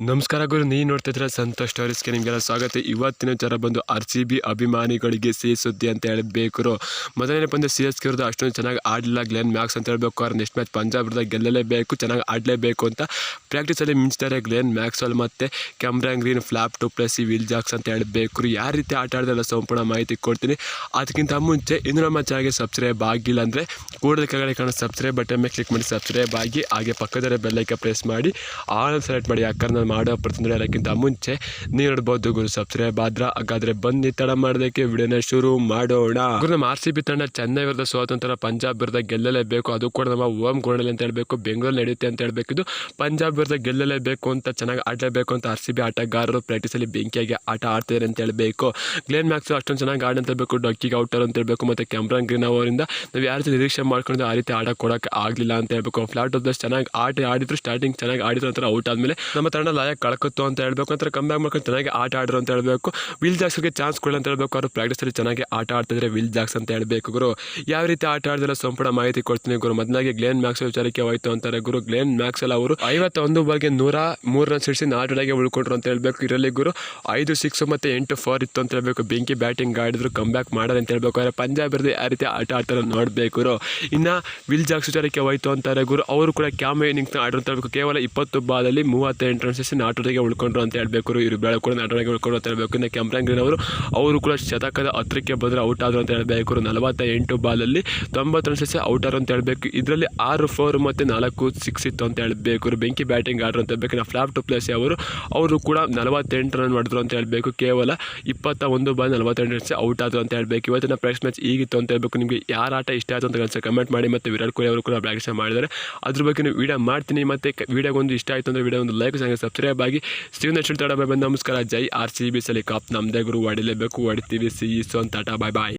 ನಮಸ್ಕಾರ ಗುರು ನೀ ನೋಡ್ತಾ ಇದ್ರೆ ಸಂತೋಷ್ ಸ್ಟೋರೀಸ್ಗೆ ನಿಮಗೆಲ್ಲ ಸ್ವಾಗತ. ಇವತ್ತಿನ ವಿಚಾರ ಬಂದು ಆರ್ ಸಿ ಬಿ ಅಭಿಮಾನಿಗಳಿಗೆ ಸಿಹಿ ಸುದ್ದಿ ಅಂತ ಹೇಳಬೇಕು ಮೊದಲನೇ ಬಂದು ಸಿ ಎಸ್ ಕೆ ಅಷ್ಟೊಂದು ಚೆನ್ನಾಗಿ ಆಡಲಿಲ್ಲ. ಗ್ಲೆನ್ ಮ್ಯಾಕ್ಸ್ ಅಂತ ಹೇಳಬೇಕು. ಅವ್ರ ನೆಕ್ಸ್ಟ್ ಮ್ಯಾಚ್ ಪಂಜಾಬ್ ಗೆಲ್ಲಲೇಬೇಕು, ಚೆನ್ನಾಗಿ ಆಡಲೇಬೇಕು ಅಂತ ಪ್ರಾಕ್ಟೀಸಲ್ಲಿ ಮಿಂಚ್ತಾರೆ ಗ್ಲೆನ್ ಮ್ಯಾಕ್ಸ್ವೆಲ್ ಮತ್ತು Cameron Green, flap to plus ಈ ವಿಲ್ ಜಾಕ್ಸ್ ಅಂತ ಹೇಳಬೇಕು ಯಾವ ರೀತಿ ಆಟ ಆಡಿದೆಲ್ಲ ಸಂಪೂರ್ಣ ಮಾಹಿತಿ ಕೊಡ್ತೀನಿ. ಅದಕ್ಕಿಂತ ಮುಂಚೆ ಇನ್ನೂ ನಮ್ಮ ಚಾನಲ್ಗೆ ಸಬ್ಸ್ಕ್ರೈಬ್ ಆಗಿಲ್ಲ ಅಂದರೆ ಕೂಡಲೇ ಕೆಳಗಡೆ ಕಾಣೋ ಸಬ್ಸ್ಕ್ರೈಬ್ ಬಟನ್ ಮೇಲೆ ಕ್ಲಿಕ್ ಮಾಡಿ ಸಬ್ಸ್ಕ್ರೈಬ್ ಆಗಿ, ಹಾಗೆ ಪಕ್ಕದಲ್ಲೇ ಬೆಲ್ಲೈಕೆ ಪ್ರೆಸ್ ಮಾಡಿ ಆಲ್ ಸೆಲೆಕ್ಟ್ ಮಾಡಿ ಯಾಕಂದ್ರೆ ಮಾಡೋ ಪ್ರತಿನಿಧಿ ಅದಕ್ಕಿಂತ ಮುಂಚೆ ನೀವು ನೋಡ್ಬೋದು ಗುರು ಸಬ್ಸ್ಕ್ರೈಬ್ ಆದ್ರ ಹಾಗಾದ್ರೆ ಬನ್ನಿ ತಡ ಮಾಡೋದಕ್ಕೆ ವಿಡಿಯೋನ ಶುರು ಮಾಡೋಣ. ಗುರು, ನಮ್ಮ ಆರ್ ಸಿ ಬಿ ತಂಡ ಚೆನ್ನೈ ವಿರುದ್ಧ ಸ್ವಾತಂತ್ರ್ಯ, ಪಂಜಾಬ್ ವಿರುದ್ಧ ಗೆಲ್ಲಲೇಬೇಕು. ಅದು ಕೂಡ ನಮ್ಮ ಓಮ್ ಗೋಣಲ್ಲಿ ಅಂತ ಹೇಳಬೇಕು ಬೆಂಗಳೂರು ನಡೆಯುತ್ತೆ ಅಂತ ಹೇಳಬೇಕು. ಇದು ಪಂಜಾಬ್ ವಿರುದ್ಧ ಗೆಲ್ಲಲೇಬೇಕು ಅಂತ ಚೆನ್ನಾಗಿ ಆಡಲೇಬೇಕು ಅಂತ ಆರ್ ಸಿ ಬಿ ಆಟಗಾರರು ಪ್ರಾಕ್ಟೀಸಲ್ಲಿ ಬೆಂಕಿಯಾಗಿ ಆಟ ಆಡ್ತಿದ್ದಾರೆ ಅಂತ ಹೇಳಬೇಕು. ಗ್ಲೇನ್ ಮ್ಯಾಕ್ಸ್ ಅಷ್ಟೊಂದು ಚೆನ್ನಾಗಿ ಆಡ ಅಂತ ಹೇಳಬೇಕು ಡಕ್ಕಿಗೆ ಔಟರ್ ಅಂತ ಹೇಳಬೇಕು, ಮತ್ತು ಕ್ಯಾಮ್ರಾನ್ ಗ್ರೀನ್ ಅವರಿಂದ ನಾವು ಯಾವ ರೀತಿ ನಿರೀಕ್ಷೆ ಮಾಡ್ಕೊಂಡು ಆ ರೀತಿ ಆಟ ಕೊಡೋಕೆ ಆಗಲಿಲ್ಲ ಅಂತ ಹೇಳಬೇಕು. ಫ್ಲಾಟ್ ಪ್ಲಸ್ ಚೆನ್ನಾಗಿ ಆಟ ಆಡಿದ್ರು ಸ್ಟಾರ್ಟಿಂಗ್ ಚೆನ್ನಾಗಿ ಆಡಿದ್ರು ಅಂತ ಔಟ್ ಆದಮೇಲೆ ನಮ್ಮ ತಂಡ ಲಾಯಕ್ ಕಳ್ಕೊತ್ತು ಅಂತ ಹೇಳಬೇಕು. ಅಂತ ಕಮ್ ಬ್ಯಾಕ್ ಮಾಡ್ಕೊಂಡು ಚೆನ್ನಾಗಿ ಆಟ ಆಡ್ರು ಅಂತ ಹೇಳಬೇಕು. ವಿಲ್ ಜಾಕ್ಸ್ಗೆ ಚಾನ್ಸ್ ಕೊಡಲಿ ಅಂತ ಹೇಳಬೇಕು. ಅವರು ಪ್ರಾಕ್ಟೀಸಲ್ಲಿ ಚೆನ್ನಾಗಿ ಆಟ ಆಡ್ತಿದ್ರೆ ವಿಲ್ ಜಾಕ್ಸ್ ಅಂತ ಹೇಳಬೇಕು ಗುರು. ಯಾವ ರೀತಿ ಆಟ ಆಡಿದ್ರೆ ಸಂಪೂರ್ಣ ಮಾಹಿತಿ ಕೊಡ್ತೀನಿ ಗುರು. ಮೊದಲಾಗಿ ಗ್ಲೇನ್ ಮ್ಯಾಕ್ಸ್ ವಿಚಾರಕ್ಕೆ ಹೋಯ್ತು ಅಂತಾರೆ ಗುರು. ಗ್ಲೇನ್ ಮ್ಯಾಕ್ಸ್ ಎಲ್ಲ ಅವರು ಐವತ್ತೊಂದು ಬಾಲ್ಗೆ ನೂರ ಮೂರು ರನ್ ಸಿಡಿಸಿ ನಾಲ್ಕಡೆಗೆ ಉಳ್ಕೊಂಡ್ರು ಅಂತ ಹೇಳಬೇಕು ಇರಲಿ ಗುರು. ಐದು ಸಿಕ್ಸ್ ಮತ್ತು ಎಂಟು ಫೋರ್ ಇತ್ತು ಅಂತ ಹೇಳಬೇಕು. ಬೆಂಕಿ ಬ್ಯಾಟಿಂಗ್ ಆಡಿದ್ರು ಕಮ್ ಬ್ಯಾಕ್ ಮಾಡೋದು ಅಂತ ಹೇಳಬೇಕು. ಆದರೆ ಪಂಜಾಬ್ ಇರದೆ ಯಾವ ರೀತಿ ಆಟ ಆಡ್ತಾರೆ ನೋಡಬೇಕು ಇನ್ನು ವಿಲ್ ಜಾಕ್ಸ್ ವಿಚಾರಕ್ಕೆ ಹೋಯ್ತು ಅಂತಾರೆ ಗುರು. ಅವರು ಕೂಡ ಕ್ಯಾಮ್ ಇನ್ನಿಂಗ್ಸ್ನ ಆಡ್ರು ಅಂತ ಹೇಳ್ಬೇಕು. ಕೇವಲ ಇಪ್ಪತ್ತು ಬಾಲಲ್ಲಿ ಮೂವತ್ತೆಂಟು ರನ್ ಸಿಡಿಸಿ ನಾಟೋಟಿಗೆ ಉಳ್ಕೊಂಡ್ರು ಅಂತ ಹೇಳ್ಬೇಕು, ಇವರು ಬೆಳೆ ಕೂಡ ನಾಟೋಟಿಗೆ ಉಳ್ಕೊಂಡ್ರು ಅಂತ ಹೇಳ್ಬೇಕು. ಇನ್ನು ಕೆಂಪ್ರಾನ್ ಗ್ರೀನ್ ಅವರು ಅವರು ಕೂಡ ಶತಕದ ಹತ್ರಕ್ಕೆ ಬಂದರೆ ಔಟ್ ಆದರು ಅಂತ ಹೇಳಬೇಕು. ನಲವತ್ತ ಎಂಟು ಬಾಲಲ್ಲಿ ತೊಂಬತ್ತು ರನ್ ಔಟ್ ಆರು ಅಂತ ಹೇಳಬೇಕು. ಇದರಲ್ಲಿ ಆರು ಫೋರ್ ಮತ್ತು ನಾಲ್ಕು ಸಿಕ್ಸ್ ಇತ್ತು ಅಂತ ಹೇಳಬೇಕು. ಬೆಂಕಿ ಬ್ಯಾಟಿಂಗ್ ಆಡ್ರು ಅಂತ ಹೇಳಬೇಕು. ಫ್ಲಾಪ್ ಟು ಪ್ಲೇಸ್ ಅವರು ಅವರು ಕೂಡ ನಲವತ್ತೆಂಟು ರನ್ ಮಾಡಿದ್ರು ಅಂತ ಹೇಳಬೇಕು. ಕೇವಲ ಇಪ್ಪತ್ತ ಒಂದು ಬಾಲ್ ನಲವತ್ತೆಂಟು ರನ್ಸ್ ಔಟ್ ಆದರು ಅಂತ ಹೇಳಬೇಕು. ಇವತ್ತಿನ ಪ್ರೈಸ್ ಮ್ಯಾಚ್ ಈಗಿತ್ತು ಅಂತ ಹೇಳ್ಬೇಕು. ನಿಮಗೆ ಯಾರು ಆಟ ಇಷ್ಟ ಆಯಿತು ಅಂತ ಕನ್ಸ ಕಮೆಂಟ್ ಮಾಡಿ. ಮತ್ತು ವಿರಾಟ್ ಕೊಹ್ಲಿ ಅವರು ಕೂಡ ಪ್ರಾಕ್ಟೀಸ್ ಮಾಡಿದ್ದಾರೆ. ಅದ್ರ ಬಗ್ಗೆ ನೀವು ವಿಡಿಯೋ ಮಾಡ್ತೀನಿ. ಮತ್ತು ವಿಡಿಯೋಗೊಂದು ಇಷ್ಟ ಆಯಿತು ಅಂದರೆ ವಿಡಿಯೋ ಒಂದು ಲೈಕ್ ಸಂಗ್ರೆ ಆಗಿ ಸಿವ್ ನೆಕ್ಸ್ಟ್ ತಡ ಬಾಯ್ ನಮಸ್ಕಾರ. ಜೈ ಆರ್ ಸಿ ಬಿ ಸಲಿ ಕಾಪ್ ನಮ್ಮದೇ ಗುರು ಹೊಡಿಲೇಬೇಕು ಹೊಡಿತೀವಿ ಸಿ ಸೊ ಅಂತ ಟಾಟಾ ಬಾಯ್ ಬಾಯ್